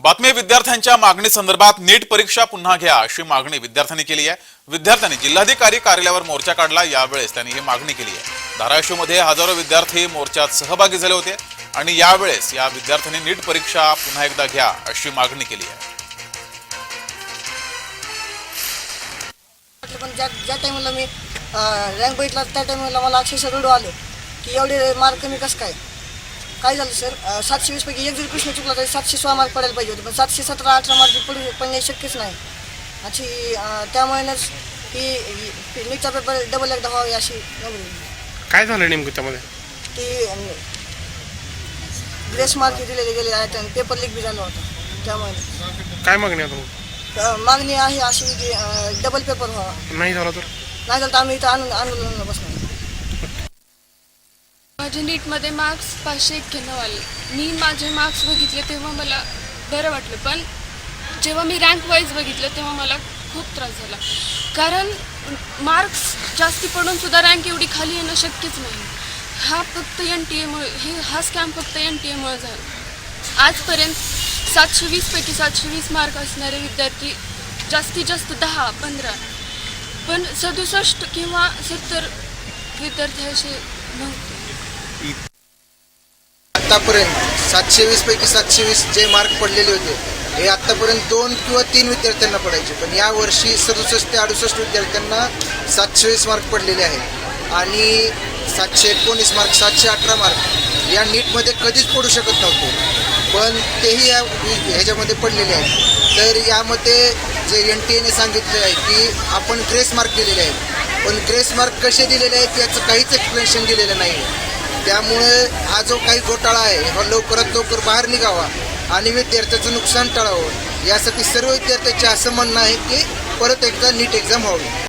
बातमी विद्यार्थ्यांच्या मागणी संदर्भात नीट परीक्षा पुन्हा घ्या अशी मागणी विद्यार्थ्यांनी केली आहे. विद्यार्थ्यांनी जिल्हाधिकारी कार्यालयावर मोर्चा काढला यावेळेस त्यांनी ही मागणी केली आहे. धाराशिवमध्ये हजारो विद्यार्थी मोर्चात सहभागी झाले होते आणि यावेळेस या विद्यार्थ्यांनी नीट परीक्षा पुन्हा एकदा घ्या अशी मागणी केली आहे. पण ज्या ज्या टायमाला मी रँक बघितला त्या टायमाला मला अक्षरशः रडू आलं की एवढे मार्क कमी कसं काय? काय झालं सर? सातशे वीसपैकी एक जरी प्रश्न चुकला तरी सातशे सोळा मार्क पडायला पाहिजे होते पण सातशे सतरा अठरा मार्क पडू पडणे शक्यच नाही. अशी त्यामुळेच ही नीटचा पेपर डबल एकदा व्हावी अशी काय झालं नेमकं त्यामध्ये? की ग्रेस मार्क दिलेले गेले आहेत आणि पेपर लीक बी झालं होतं. त्यामुळे. काय मागणी आहे आता मागणी आहे अशी की डबल पेपर व्हावा. नाही झाला तर? नाही झालं तर आम्ही इथं आंदोलन आंदोलनाला बसणार. माझे नीटमध्ये मार्क्स पाचशे एक्क्याण्णव आले. मी माझे मार्क्स बघितले तेव्हा मला बरं वाटलं पण जेव्हा मी रँक वाईज बघितलं तेव्हा मला खूप त्रास झाला. कारण मार्क्स जास्ती पडून सुद्धा रँक एवढी खाली येणं शक्यच नाही. हा फक्त एन टी एमुळे हे हा स्कॅम फक्त एन टी एमुळे झाला. आजपर्यंत सातशे वीसपैकी सातशे वीस मार्क असणारे विद्यार्थी जास्तीत जास्त दहा पंधरा पण सदुसष्ट किंवा सत्तर विद्यार्थी असे नव्हते. आतापर्यंत सातशे वीस पैकी सातशे वीस जे मार्क पडलेले होते हे आतापर्यंत दोन किंवा तीन विद्यार्थ्यांना पडायचे. पण या वर्षी सदुसष्ट ते अडुसष्ट विद्यार्थ्यांना सातशे वीस मार्क पडलेले आहेत. आणि सातशे एकोणीस मार्क सातशे अठरा मार्क या नीटमध्ये कधीच पडू शकत नव्हते. पण तेही या ह्याच्यामध्ये पडलेले आहेत. तर यामध्ये जे एन टी एने सांगितलं आहे की आपण ग्रेस मार्क दिलेले आहेत. पण ग्रेस मार्क कसे दिलेले आहेत याचं काहीच एक्सप्लेनेशन दिलेलं नाही त्यामुळे हा जो काही घोटाळा आहे हा लवकरात लवकर बाहेर निघावा आणि विद्यार्थ्याचं नुकसान टाळावं. यासाठी सर्व विद्यार्थ्याचे असं म्हणणं आहे की परत एकदा नीट एक्झाम व्हावी.